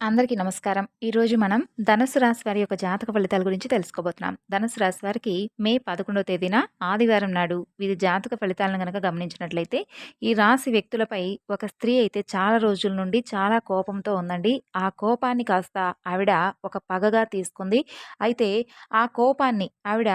అందరికీ నమస్కారం. ఈరోజు మనం ధనుసు రాశి వారి యొక్క జాతక ఫలితాల గురించి తెలుసుకోబోతున్నాం. ధనుసు రాశి వారికి మే 11వ తేదీన ఆదివారం నాడు వీరి జాతక ఫలితాలను గనక గమనించినట్లయితే, ఈ రాశి వ్యక్తులపై ఒక స్త్రీ అయితే చాలా రోజుల నుండి చాలా కోపంతో ఉందండి. ఆ కోపాన్ని కాస్త ఆవిడ ఒక పగగా తీసుకుంది. అయితే ఆ కోపాన్ని ఆవిడ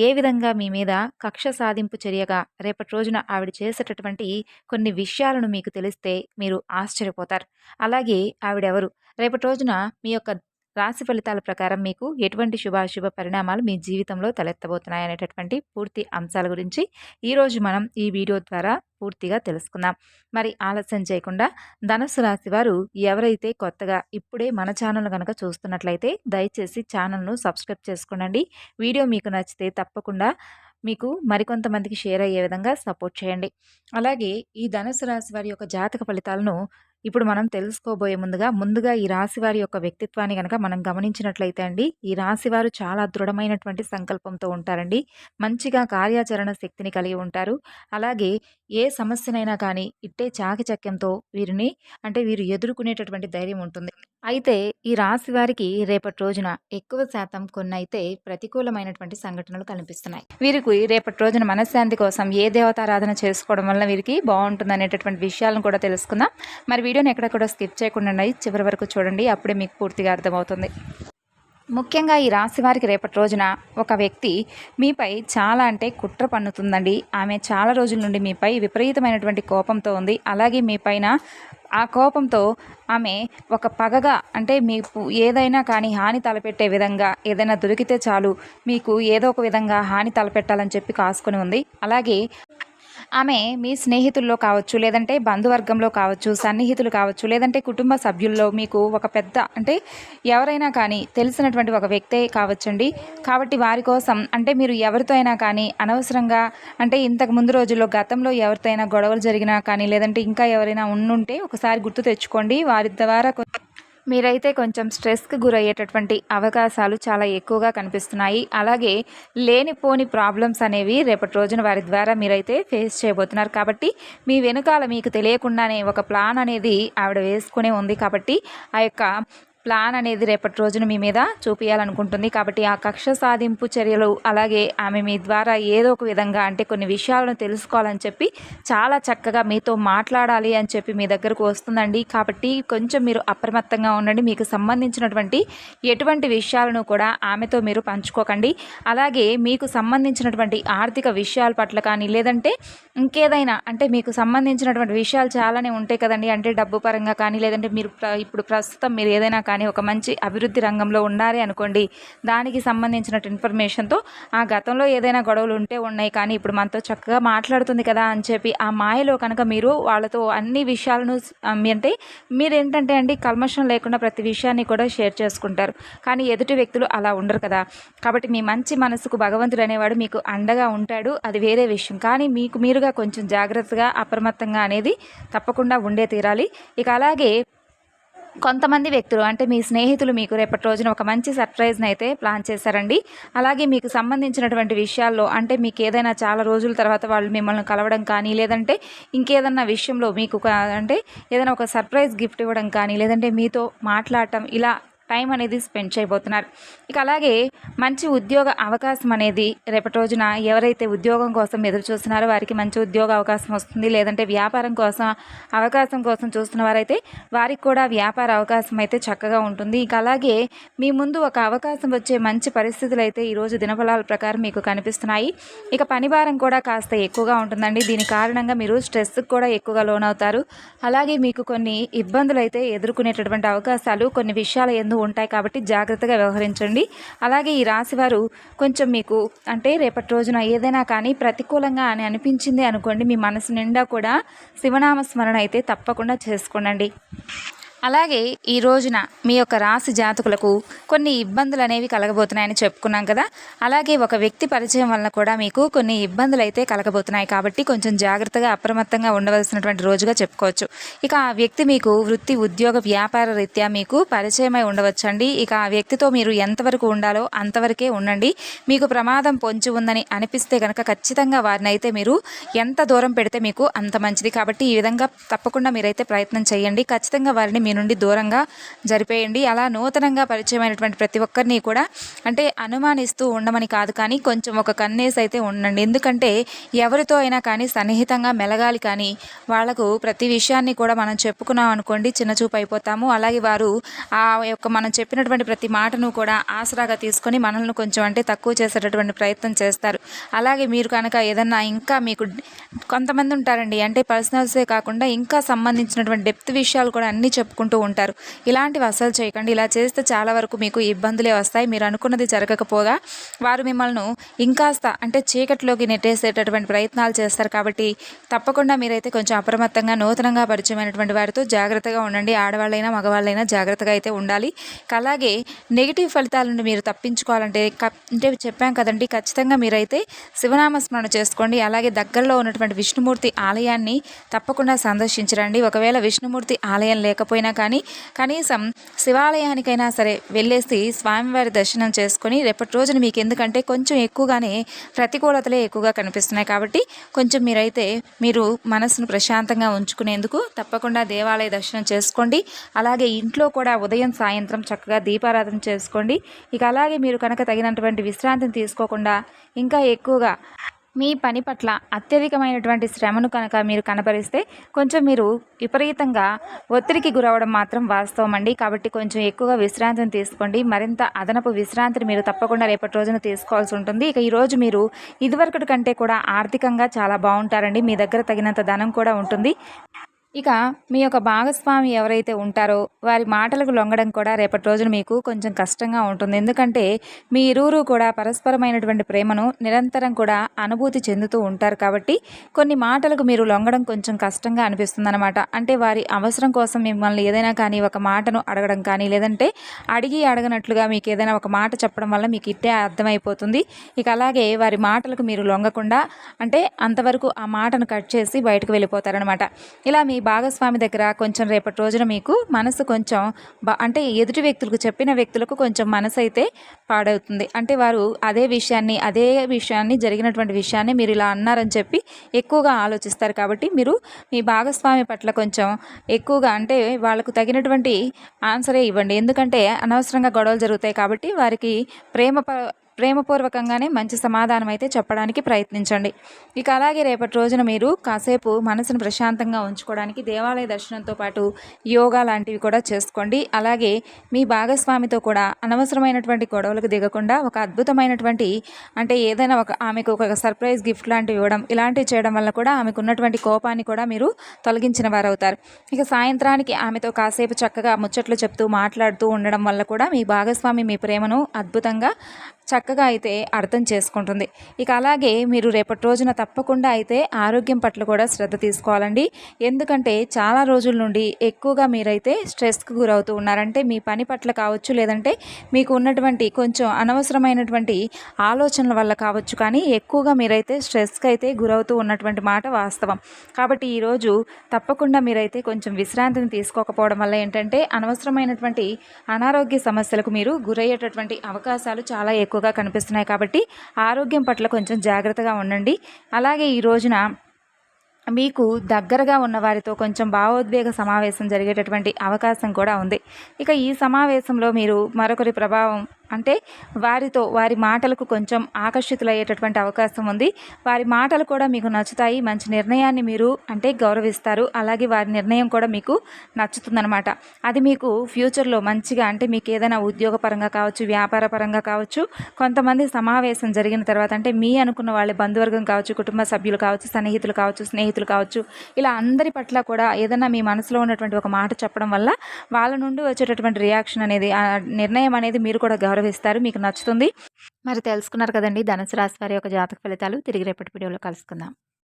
ఏ విధంగా మీ మీద కక్ష సాధింపు చర్యగా రేపటి రోజున ఆవిడ చేసేటటువంటి కొన్ని విషయాలను మీకు తెలిస్తే మీరు ఆశ్చర్యపోతారు. అలాగే ఆవిడెవరు? రేపటి రోజున మీ యొక్క రాశి ఫలితాల ప్రకారం మీకు ఎటువంటి శుభాశుభ పరిణామాలు మీ జీవితంలో తలెత్తబోతున్నాయి అనేటటువంటి పూర్తి అంశాల గురించి ఈరోజు మనం ఈ వీడియో ద్వారా పూర్తిగా తెలుసుకుందాం. మరి ఆలస్యం చేయకుండా ధనుసు రాశి వారు ఎవరైతే కొత్తగా ఇప్పుడే మన ఛానల్ కనుక చూస్తున్నట్లయితే దయచేసి ఛానల్ను సబ్స్క్రైబ్ చేసుకోండి వీడియో మీకు నచ్చితే తప్పకుండా మీకు మరికొంతమందికి షేర్ అయ్యే విధంగా సపోర్ట్ చేయండి. అలాగే ఈ ధనుసు రాశి వారి యొక్క జాతక ఫలితాలను ఇప్పుడు మనం తెలుసుకోబోయే ముందుగా ముందుగా ఈ రాశి వారి యొక్క వ్యక్తిత్వాన్ని కనుక మనం గమనించినట్లయితే అండి ఈ రాశి వారు చాలా దృఢమైనటువంటి సంకల్పంతో ఉంటారండి. మంచిగా కార్యాచరణ శక్తిని కలిగి ఉంటారు. అలాగే ఏ సమస్యనైనా కానీ ఇట్టే చాకచక్యంతో వీరిని అంటే వీరు ఎదుర్కొనేటటువంటి ధైర్యం ఉంటుంది. అయితే ఈ రాశి వారికి రేపటి రోజున ఎక్కువ శాతం కొన్ని అయితే ప్రతికూలమైనటువంటి సంఘటనలు కనిపిస్తున్నాయి. వీరికి రేపటి రోజున మనశ్శాంతి కోసం ఏ దేవతారాధన చేసుకోవడం వల్ల వీరికి బాగుంటుంది అనేటటువంటి విషయాలను కూడా తెలుసుకుందాం. మరి వీడియోని ఎక్కడ కూడా స్కిప్ చేయకుండా చివరి వరకు చూడండి. అప్పుడే మీకు పూర్తిగా అర్థమవుతుంది. ముఖ్యంగా ఈ రాశి వారికి రేపటి రోజున ఒక వ్యక్తి మీపై చాలా అంటే కుట్ర పన్నుతుందండి. ఆమె చాలా రోజుల నుండి మీపై విపరీతమైనటువంటి కోపంతో ఉంది. అలాగే మీ పైన ఆ కోపంతో ఆమె ఒక పగగా అంటే మీకు ఏదైనా కానీ హాని తలపెట్టే విధంగా ఏదైనా దొరికితే చాలు మీకు ఏదో ఒక విధంగా హాని తలపెట్టాలని చెప్పి కాసుకొని ఉంది. అలాగే ఆమె మీ స్నేహితుల్లో కావచ్చు లేదంటే బంధువర్గంలో కావచ్చు సన్నిహితులు కావచ్చు లేదంటే కుటుంబ సభ్యుల్లో మీకు ఒక పెద్ద అంటే ఎవరైనా కానీ తెలిసినటువంటి ఒక వ్యక్తే కావచ్చండి. కాబట్టి వారి కోసం అంటే మీరు ఎవరితో అయినా కానీ అనవసరంగా అంటే ఇంతకు ముందు రోజుల్లో గతంలో ఎవరితో అయినా గొడవలు జరిగినా కానీ లేదంటే ఇంకా ఎవరైనా ఉండుంటే ఒకసారి గుర్తు తెచ్చుకోండి. వారి ద్వారా మీరైతే కొంచెం స్ట్రెస్కి గురయ్యేటటువంటి అవకాశాలు చాలా ఎక్కువగా కనిపిస్తున్నాయి. అలాగే లేనిపోని ప్రాబ్లమ్స్ అనేవి రేపటి రోజున వారి ద్వారా మీరైతే ఫేస్ చేయబోతున్నారు. కాబట్టి మీ వెనుకాల మీకు తెలియకుండానే ఒక ప్లాన్ అనేది ఆవిడ వేసుకునే ఉంది. కాబట్టి ఆ యొక్క ప్లాన్ అనేది రేపటి రోజున మీ మీద చూపించాలనుకుంటుంది కాబట్టి ఆ కక్ష సాధింపు చర్యలు అలాగే ఆమె మీ ద్వారా ఏదో ఒక విధంగా అంటే కొన్ని విషయాలను తెలుసుకోవాలని చెప్పి చాలా చక్కగా మీతో మాట్లాడాలి అని చెప్పి మీ దగ్గరకు వస్తుందండి. కాబట్టి కొంచెం మీరు అప్రమత్తంగా ఉండండి. మీకు సంబంధించినటువంటి ఎటువంటి విషయాలను కూడా ఆమెతో మీరు పంచుకోకండి. అలాగే మీకు సంబంధించినటువంటి ఆర్థిక విషయాల పట్ల కానీ లేదంటే ఇంకేదైనా అంటే మీకు సంబంధించినటువంటి విషయాలు చాలానే ఉంటాయి కదండి. అంటే డబ్బు పరంగా కానీ లేదంటే మీరు ఇప్పుడు ప్రస్తుతం మీరు ఏదైనా కానీ ఒక మంచి అభివృద్ధి రంగంలో ఉన్నారే అనుకోండి. దానికి సంబంధించిన ఇన్ఫర్మేషన్తో ఆ గతంలో ఏదైనా గొడవలు ఉంటే ఉన్నాయి కానీ ఇప్పుడు మనతో చక్కగా మాట్లాడుతుంది కదా అని చెప్పి ఆ మాయలో కనుక మీరు వాళ్ళతో అన్ని విషయాలను అంటే మీరు ఏంటంటే అండి కల్మషం లేకుండా ప్రతి విషయాన్ని కూడా షేర్ చేసుకుంటారు. కానీ ఎదుటి వ్యక్తులు అలా ఉండరు కదా. కాబట్టి మీ మంచి మనసుకు భగవంతుడు అనేవాడు మీకు అండగా ఉంటాడు. అది వేరే విషయం. కానీ మీకు మీరుగా కొంచెం జాగ్రత్తగా అప్రమత్తంగా అనేది తప్పకుండా ఉండే తీరాలి. ఇక అలాగే కొంతమంది వ్యక్తులు అంటే మీ స్నేహితులు మీకు రేపటి రోజున ఒక మంచి సర్ప్రైజ్ని అయితే ప్లాన్ చేశారండి. అలాగే మీకు సంబంధించినటువంటి విషయాల్లో అంటే మీకు ఏదైనా చాలా రోజుల తర్వాత వాళ్ళు మిమ్మల్ని కలవడం కానీ లేదంటే ఇంకేదన్నా విషయంలో మీకు అంటే ఏదైనా ఒక సర్ప్రైజ్ గిఫ్ట్ ఇవ్వడం కానీ లేదంటే మీతో మాట్లాడటం ఇలా టైం అనేది స్పెండ్ చేయబోతున్నారు. ఇక అలాగే మంచి ఉద్యోగ అవకాశం అనేది రేపటి రోజున ఎవరైతే ఉద్యోగం కోసం ఎదురు చూస్తున్నారో వారికి మంచి ఉద్యోగ అవకాశం వస్తుంది. లేదంటే వ్యాపారం కోసం అవకాశం కోసం చూస్తున్న వారైతే వారికి కూడా వ్యాపార అవకాశం అయితే చక్కగా ఉంటుంది. ఇక అలాగే మీ ముందు ఒక అవకాశం వచ్చే మంచి పరిస్థితులు అయితే ఈరోజు దినఫలాల ప్రకారం మీకు కనిపిస్తున్నాయి. ఇక పని భారం కూడా కాస్త ఎక్కువగా ఉంటుందండి. దీని కారణంగా మీరు స్ట్రెస్కి కూడా ఎక్కువగా లోనవుతారు. అలాగే మీకు కొన్ని ఇబ్బందులు అయితే ఎదుర్కొనేటటువంటి అవకాశాలు కొన్ని విషయాల ఎందు ఉంటాయి కాబట్టి జాగ్రత్తగా వ్యవహరించండి. అలాగే ఈ రాశివారు కొంచెం మీకు అంటే రేపటి రోజున ఏదైనా కానీ ప్రతికూలంగా అని అనిపించింది అనుకోండి మీ మనసు నిండా కూడా శివనామ స్మరణ అయితే తప్పకుండా చేసుకోండి అలాగే ఈ రోజున మీ యొక్క రాశి జాతకులకు కొన్ని ఇబ్బందులు అనేవి కలగబోతున్నాయని చెప్పుకున్నాం కదా. అలాగే ఒక వ్యక్తి పరిచయం వలన కూడా మీకు కొన్ని ఇబ్బందులు అయితే కలగబోతున్నాయి కాబట్టి కొంచెం జాగ్రత్తగా అప్రమత్తంగా ఉండవలసినటువంటి రోజుగా చెప్పుకోవచ్చు. ఇక ఆ వ్యక్తి మీకు వృత్తి ఉద్యోగ వ్యాపార రీత్యా మీకు పరిచయమై ఉండవచ్చండి. ఇక ఆ వ్యక్తితో మీరు ఎంతవరకు ఉండాలో అంతవరకే ఉండండి. మీకు ప్రమాదం పొంచి ఉందని అనిపిస్తే కనుక ఖచ్చితంగా వారిని అయితే మీరు ఎంత దూరం పెడితే మీకు అంత మంచిది. కాబట్టి ఈ విధంగా తప్పకుండా మీరైతే ప్రయత్నం చేయండి. ఖచ్చితంగా వారిని మీ నుండి దూరంగా జరిపేయండి. అలా నూతనంగా పరిచయమైనటువంటి ప్రతి ఒక్కరిని కూడా అంటే అనుమానిస్తూ ఉండమని కాదు కానీ కొంచెం ఒక కన్నేసి అయితే ఉండండి. ఎందుకంటే ఎవరితో అయినా కానీ సన్నిహితంగా మెలగాలి కానీ వాళ్ళకు ప్రతి విషయాన్ని కూడా మనం చెప్పుకున్నాం అనుకోండి చిన్నచూపు అయిపోతాము. అలాగే వారు ఆ యొక్క మనం చెప్పినటువంటి ప్రతి మాటను కూడా ఆసరాగా తీసుకొని మనల్ని కొంచెం అంటే తక్కువ చేసేటటువంటి ప్రయత్నం చేస్తారు. అలాగే మీరు కనుక ఏదన్నా ఇంకా మీకు కొంతమంది ఉంటారండి అంటే పర్సనల్సే కాకుండా ఇంకా సంబంధించినటువంటి డెప్త్ విషయాలు కూడా అన్నీ చెప్పుకుంటూ ఉంటారు. ఇలాంటివి అసలు చేయకండి. ఇలా చేస్తే చాలా వరకు మీకు ఇబ్బందులే వస్తాయి. మీరు అనుకున్నది జరగకపోగా వారు మిమ్మల్ని ఇంకాస్త అంటే చీకటిలోకి నెట్టేసేటటువంటి ప్రయత్నాలు చేస్తారు. కాబట్టి తప్పకుండా మీరైతే కొంచెం అప్రమత్తంగా నూతనంగా పరిచయమైనటువంటి వారితో జాగ్రత్తగా ఉండండి. ఆడవాళ్ళైనా మగవాళ్ళైనా జాగ్రత్తగా అయితే ఉండాలి. అలాగే నెగిటివ్ ఫలితాల నుండి మీరు తప్పించుకోవాలంటే అంటే చెప్పాం కదండి ఖచ్చితంగా మీరైతే శివనామస్మరణ చేసుకోండి. అలాగే దగ్గరలో ఉన్నటువంటి విష్ణుమూర్తి ఆలయాన్ని తప్పకుండా సందర్శించరండి. ఒకవేళ విష్ణుమూర్తి ఆలయం లేకపోయినా కానీ కనీసం శివాలయానికైనా సరే వెళ్ళేసి స్వామివారి దర్శనం చేసుకొని రేపటి రోజున మీకు ఎందుకంటే కొంచెం ఎక్కువగానే ప్రతికూలతలే ఎక్కువగా కనిపిస్తున్నాయి కాబట్టి కొంచెం మీరైతే మీరు మనసును ప్రశాంతంగా ఉంచుకునేందుకు తప్పకుండా దేవాలయ దర్శనం చేసుకోండి. అలాగే ఇంట్లో కూడా ఉదయం సాయంత్రం చక్కగా దీపారాధన చేసుకోండి. ఇక అలాగే మీరు కనుక తగినటువంటి విశ్రాంతిని తీసుకోకుండా ఇంకా ఎక్కువగా మీ పని పట్ల అత్యధికమైనటువంటి శ్రమను కనుక మీరు కనపరిస్తే కొంచెం మీరు విపరీతంగా ఒత్తిడికి గురవడం మాత్రం వాస్తవం అండి. కాబట్టి కొంచెం ఎక్కువగా విశ్రాంతిని తీసుకోండి. మరింత అదనపు విశ్రాంతిని మీరు తప్పకుండా రేపటి రోజున తీసుకోవాల్సి ఉంటుంది. ఇక ఈరోజు మీరు ఇదివరకటి కంటే కూడా ఆర్థికంగా చాలా బాగుంటారండి. మీ దగ్గర తగినంత ధనం కూడా ఉంటుంది. ఇక మీ యొక్క భాగస్వామి ఎవరైతే ఉంటారో వారి మాటలకు లొంగడం కూడా రేపటి రోజున మీకు కొంచెం కష్టంగా ఉంటుంది. ఎందుకంటే మీ ఇరువురు కూడా పరస్పరమైనటువంటి ప్రేమను నిరంతరం కూడా అనుభూతి చెందుతూ ఉంటారు కాబట్టి కొన్ని మాటలకు మీరు లొంగడం కొంచెం కష్టంగా అనిపిస్తుంది అనమాట అంటే వారి అవసరం కోసం మిమ్మల్ని ఏదైనా కానీ ఒక మాటను అడగడం కానీ లేదంటే అడిగి అడగనట్లుగా మీకు ఏదైనా ఒక మాట చెప్పడం వల్ల మీకు ఇట్టే అర్థమైపోతుంది. ఇక అలాగే వారి మాటలకు మీరు లొంగకుండా అంటే అంతవరకు ఆ మాటను కట్ చేసి బయటకు వెళ్ళిపోతారనమాట ఇలా మీ భాగస్వామి దగ్గర కొంచెం రేపటి రోజున మీకు మనసు కొంచెం అంటే ఎదుటి వ్యక్తులకు చెప్పిన వ్యక్తులకు కొంచెం మనసు అయితే పాడవుతుంది. అంటే వారు అదే విషయాన్ని అదే విషయాన్ని జరిగినటువంటి విషయాన్ని మీరు ఇలా అన్నారని చెప్పి ఎక్కువగా ఆలోచిస్తారు కాబట్టి మీరు మీ భాగస్వామి పట్ల కొంచెం ఎక్కువగా అంటే వాళ్ళకు తగినటువంటి ఆన్సరే ఇవ్వండి. ఎందుకంటే అనవసరంగా గొడవలు జరుగుతాయి కాబట్టి వారికి ప్రేమ ప్రేమపూర్వకంగానే మంచి సమాధానం అయితే చెప్పడానికి ప్రయత్నించండి. ఇక అలాగే రేపటి రోజున మీరు కాసేపు మనసును ప్రశాంతంగా ఉంచుకోవడానికి దేవాలయ దర్శనంతో పాటు యోగా లాంటివి కూడా చేసుకోండి. అలాగే మీ భాగస్వామితో కూడా అనవసరమైనటువంటి గొడవలకు దిగకుండా ఒక అద్భుతమైనటువంటి అంటే ఏదైనా ఒక ఆమెకు ఒక సర్ప్రైజ్ గిఫ్ట్ లాంటివి ఇవ్వడం ఇలాంటివి చేయడం వల్ల కూడా ఆమెకు ఉన్నటువంటి కోపాన్ని కూడా మీరు తొలగించిన వారు అవుతారు ఇక సాయంత్రానికి ఆమెతో కాసేపు చక్కగా ముచ్చట్లు చెప్తూ మాట్లాడుతూ ఉండడం వల్ల కూడా మీ భాగస్వామి మీ ప్రేమను అద్భుతంగా చక్క చక్కగా అయితే అర్థం చేసుకుంటుంది. ఇక అలాగే మీరు రేపటి రోజున తప్పకుండా అయితే ఆరోగ్యం పట్ల కూడా శ్రద్ధ తీసుకోవాలండి. ఎందుకంటే చాలా రోజుల నుండి ఎక్కువగా మీరైతే స్ట్రెస్కి గురవుతూ ఉన్నారంటే మీ పని పట్ల కావచ్చు లేదంటే మీకు ఉన్నటువంటి కొంచెం అనవసరమైనటువంటి ఆలోచనల వల్ల కావచ్చు కానీ ఎక్కువగా మీరైతే స్ట్రెస్కి అయితే గురవుతూ ఉన్నటువంటి మాట వాస్తవం. కాబట్టి ఈరోజు తప్పకుండా మీరైతే కొంచెం విశ్రాంతిని తీసుకోకపోవడం వల్ల ఏంటంటే అనవసరమైనటువంటి అనారోగ్య సమస్యలకు మీరు గురయ్యేటటువంటి అవకాశాలు చాలా ఎక్కువగా ఎక్కువగా కనిపిస్తున్నాయి కాబట్టి ఆరోగ్యం పట్ల కొంచెం జాగ్రత్తగా ఉండండి. అలాగే ఈ రోజున మీకు దగ్గరగా ఉన్న వారితో కొంచెం భావోద్వేగ సమావేశం జరిగేటటువంటి అవకాశం కూడా ఉంది. ఇక ఈ సమావేశంలో మీరు మరొకరి ప్రభావం అంటే వారితో వారి మాటలకు కొంచెం ఆకర్షితులయ్యేటటువంటి అవకాశం ఉంది. వారి మాటలు కూడా మీకు నచ్చుతాయి మంచి నిర్ణయాన్ని మీరు అంటే గౌరవిస్తారు. అలాగే వారి నిర్ణయం కూడా మీకు నచ్చుతుందనమాట అది మీకు ఫ్యూచర్లో మంచిగా అంటే మీకు ఏదైనా ఉద్యోగపరంగా కావచ్చు వ్యాపార పరంగా కావచ్చు కొంతమంది సమావేశం జరిగిన తర్వాత అంటే మీ అనుకున్న వాళ్ళ బంధువర్గం కావచ్చు కుటుంబ సభ్యులు కావచ్చు సన్నిహితులు కావచ్చు స్నేహితులు కావచ్చు ఇలా అందరి పట్ల కూడా ఏదైనా మీ మనసులో ఉన్నటువంటి ఒక మాట చెప్పడం వల్ల వాళ్ళ నుండి వచ్చేటటువంటి రియాక్షన్ అనేది ఆ నిర్ణయం అనేది మీరు కూడా గౌరవ గౌరవిస్తారు మీకు నచ్చుతుంది. మరి తెలుసుకున్నారు కదండి ధనుసు రాశి వారి యొక్క జాతక ఫలితాలు. తిరిగి రేపటి వీడియోలో కలుసుకుందాం.